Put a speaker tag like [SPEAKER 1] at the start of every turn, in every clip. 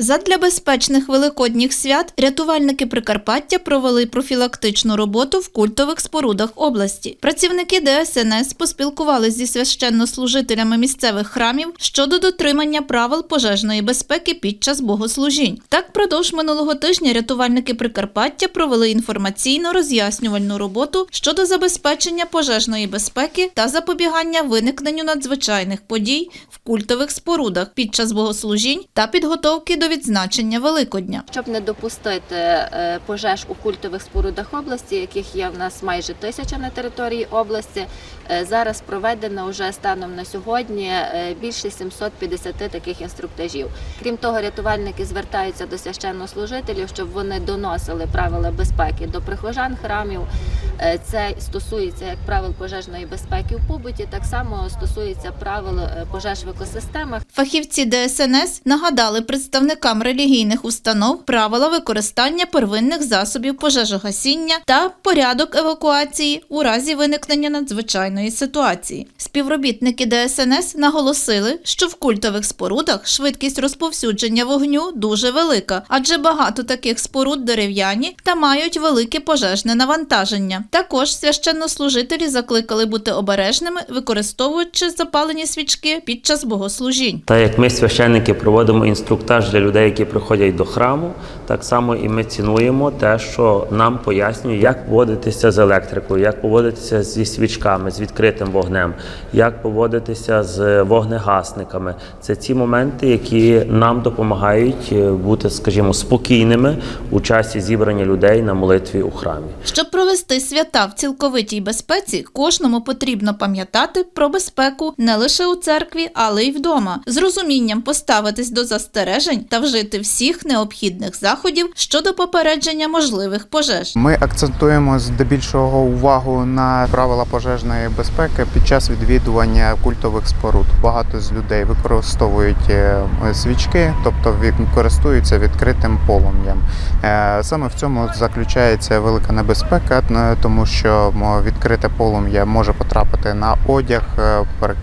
[SPEAKER 1] Задля безпечних великодніх свят рятувальники Прикарпаття провели профілактичну роботу в культових спорудах області. Працівники ДСНС поспілкувалися зі священнослужителями місцевих храмів щодо дотримання правил пожежної безпеки під час богослужінь. Так, продовж минулого тижня рятувальники Прикарпаття провели інформаційно роз'яснювальну роботу щодо забезпечення пожежної безпеки та запобігання виникненню надзвичайних подій в культових спорудах під час богослужінь та підготовки до відзначення Великодня.
[SPEAKER 2] Щоб не допустити е, пожеж у культових спорудах області, яких є в нас майже тисяча на території області, е, зараз проведено вже станом на сьогодні е, більше 750 таких інструктажів. Крім того, рятувальники звертаються до священнослужителів, щоб вони доносили правила безпеки до прихожан храмів. Це стосується як правил пожежної безпеки в побуті, так само стосується правил пожеж в екосистемах.
[SPEAKER 1] Фахівці ДСНС нагадали представникам релігійних установ правила використання первинних засобів пожежогасіння та порядок евакуації у разі виникнення надзвичайної ситуації. Співробітники ДСНС наголосили, що в культових спорудах швидкість розповсюдження вогню дуже велика, адже багато таких споруд дерев'яні та мають велике пожежне навантаження. Також священнослужителі закликали бути обережними, використовуючи запалені свічки під час богослужінь.
[SPEAKER 3] Так як ми, священники, проводимо інструктаж для людей, які приходять до храму, так само і ми цінуємо те, що нам пояснюють, як поводитися з електрикою, як поводитися зі свічками, з відкритим вогнем, як поводитися з вогнегасниками. Це ці моменти, які нам допомагають е, бути, скажімо, спокійними у часі зібрання людей на молитві у храмі.
[SPEAKER 1] Щоб провести свята в цілковитій безпеці, кожному потрібно пам'ятати про безпеку не лише у церкві, але й вдома, з розумінням поставитись до застережень та вжити всіх необхідних заходів щодо попередження можливих пожеж.
[SPEAKER 4] Ми акцентуємо здебільшого увагу на правила пожежної безпеки під час відвідування культових споруд. Багато з людей використовують е, свічки, тобто користуються відкритим полум'ям. Е, Саме в цьому заключається велика небезпека, е, тому що відкрите полум'я може потрапити на одяг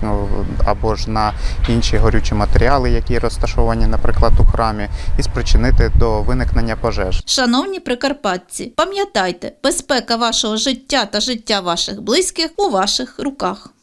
[SPEAKER 4] ну, або ж на інші горючі матеріали, які розташовані, наприклад, у храмі, і спричинити до виникнення пожеж.
[SPEAKER 1] Шановні прикарпатці, пам'ятайте, безпека вашого життя та життя ваших близьких у ваших руках.